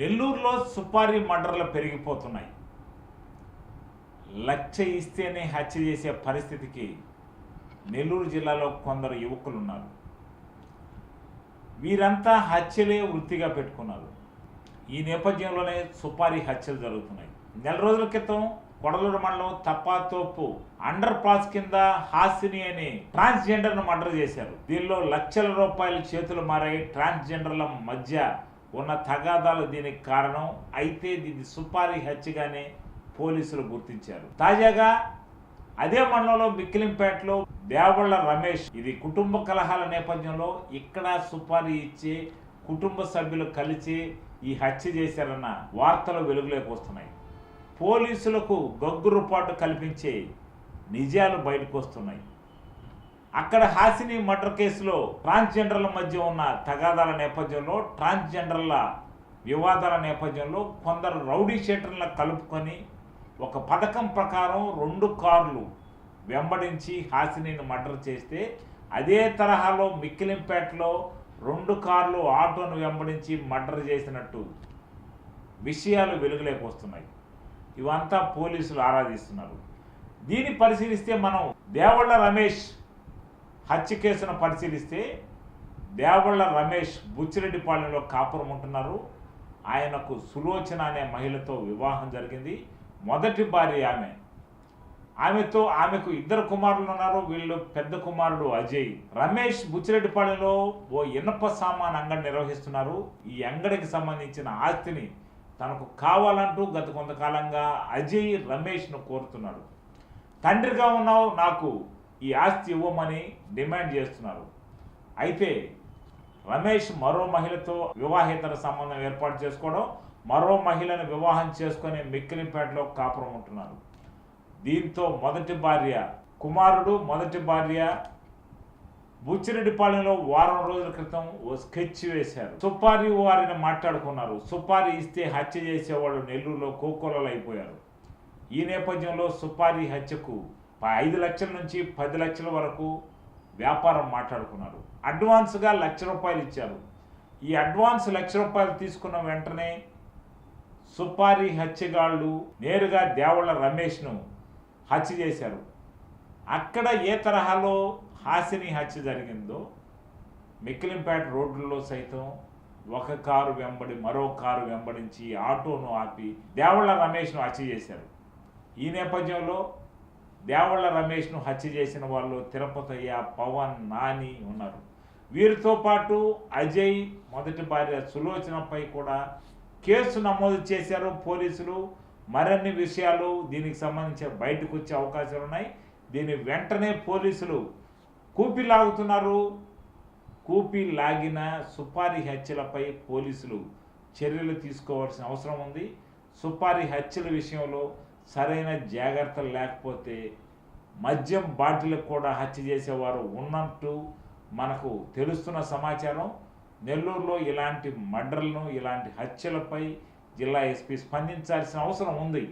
నెల్లూరులో సుపారీ మర్డర్లు పెరిగిపోతున్నాయి. లక్ష ఇస్తేనే హత్య చేసే పరిస్థితికి నెల్లూరు జిల్లాలో కొందరు యువకులు ఉన్నారు వీరంతా హత్యలే వృత్తిగా పెట్టుకున్నారు. ఈ నేపథ్యంలోనే సుపారీ హత్యలు జరుగుతున్నాయి. నెల రోజుల క్రితం కొడలూరు మండలం తప్పాతోపు అండర్ పాస్ కింద హాసిని అనే ట్రాన్స్జెండర్ను మర్డర్ చేశారు. దీనిలో లక్షల రూపాయల చేతులు మారాయి ట్రాన్స్జెండర్ల మధ్య ఉన్న తగాదాలు దీనికి కారణం అయితే ఇది సుపారీ హత్యగానే పోలీసులు గుర్తించారు. తాజాగా అదే మండలంలో మిక్కిలింపేటలో దేవళ్ళ రమేష్ ఇది కుటుంబ కలహాల నేపథ్యంలో ఇక్కడ సుపారీ ఇచ్చి కుటుంబ సభ్యులు కలిసి ఈ హత్య చేశారన్న వార్తలు వెలుగులోకి వస్తున్నాయి. పోలీసులకు గగ్గురుపాటు కల్పించే నిజాలు బయటకు వస్తున్నాయి. అక్కడ హాసిని మర్డర్ కేసులో ట్రాన్స్జెండర్ల మధ్య ఉన్న తగాదాల నేపథ్యంలో ట్రాన్స్జెండర్ల వివాదాల నేపథ్యంలో కొందరు రౌడీ షీటర్ల కలుపుకొని ఒక పథకం ప్రకారం రెండు కార్లు వెంబడించి హాసినిని మర్డర్ చేస్తే అదే తరహాలో మిక్కిలింపేటలో రెండు కార్లు ఆటోను వెంబడించి మర్డర్ చేసినట్టు విషయాలు వెలుగులోకి వస్తున్నాయి. ఇవంతా పోలీసులు ఆరాధిస్తున్నారు. దీన్ని పరిశీలిస్తే మనం దేవళ్ళ రమేష్ హత్య కేసును పరిశీలిస్తే దేవళ్ళ రమేష్ బుచ్చిరెడ్డిపాళెంలో కాపురం ఉంటున్నారు. ఆయనకు సులోచన అనే మహిళతో వివాహం జరిగింది. మొదటి భార్య ఆమె. ఆమెతో ఆమెకు ఇద్దరు కుమారులు ఉన్నారు. వీళ్ళు పెద్ద కుమారుడు అజయ్. రమేష్ బుచ్చిరెడ్డిపాళెంలో ఓ ఇనప సామాన్ అంగడి నిర్వహిస్తున్నారు. ఈ అంగడికి సంబంధించిన ఆస్తిని తనకు కావాలంటూ గత కొంతకాలంగా అజయ్ రమేష్ను కోరుతున్నాడు. తండ్రిగా ఉన్నావు నాకు. ఈ ఆస్తి ఇవ్వమని డిమాండ్ చేస్తున్నారు. అయితే రమేష్ మరో మహిళతో వివాహేతర సంబంధం ఏర్పాటు చేసుకోవడం మరో మహిళను వివాహం చేసుకుని మిక్కిలిపేటలో కాపురం ఉంటున్నారు. దీంతో మొదటి భార్య కుమారుడు మొదటి భార్య బుచ్చిరెడ్డిపాలెంలో వారం రోజుల క్రితం ఓ స్కెచ్ వేశారు. సుపారి వారిని మాట్లాడుకున్నారు. సుపారి ఇస్తే హత్య చేసేవాళ్ళు నెల్లూరులో కోకోలలో అయిపోయారు ఈ నేపథ్యంలో సుపారి హత్యకు ఐదు లక్షల నుంచి పది లక్షల వరకు వ్యాపారం మాట్లాడుకున్నారు. అడ్వాన్స్గా లక్ష రూపాయలు ఇచ్చారు. ఈ అడ్వాన్స్ లక్ష రూపాయలు తీసుకున్న వెంటనే సుపారి హత్యగాళ్ళు నేరుగా దేవుళ్ళ రమేష్ను హత్య చేశారు. అక్కడ ఏ తరహాలో హాసిని హత్య జరిగిందో మిక్కిలింపేట రోడ్లలో సైతం ఒక కారు వెంబడి మరో కారు వెంబడించి ఆటోను ఆపి దేవుళ్ళ రమేష్ను హత్య చేశారు. ఈ నేపథ్యంలో దేవళ్ళ రమేష్ను హత్య చేసిన వాళ్ళు తిరుపతయ్య పవన్ నాని ఉన్నారు. వీరితో పాటు అజయ్ మొదటి భార్య సులోచనపై కూడా కేసు నమోదు చేశారు పోలీసులు. మరిన్ని విషయాలు దీనికి సంబంధించి బయటకు వచ్చే అవకాశాలు ఉన్నాయి. దీని వెంటనే పోలీసులు కూపి లాగుతున్నారు. కూపి లాగిన సుపారీ హత్యలపై పోలీసులు చర్యలు తీసుకోవాల్సిన అవసరం ఉంది. సుపారీ హత్యల విషయంలో సరైన జాగ్రత్తలు లేకపోతే మద్యం బాటిలకు కూడా హత్య చేసేవారు ఉన్నట్టు మనకు తెలుస్తున్న సమాచారం. నెల్లూరులో ఇలాంటి మర్డర్లను ఇలాంటి హత్యలపై జిల్లా ఎస్పీ స్పందించాల్సిన అవసరం ఉంది.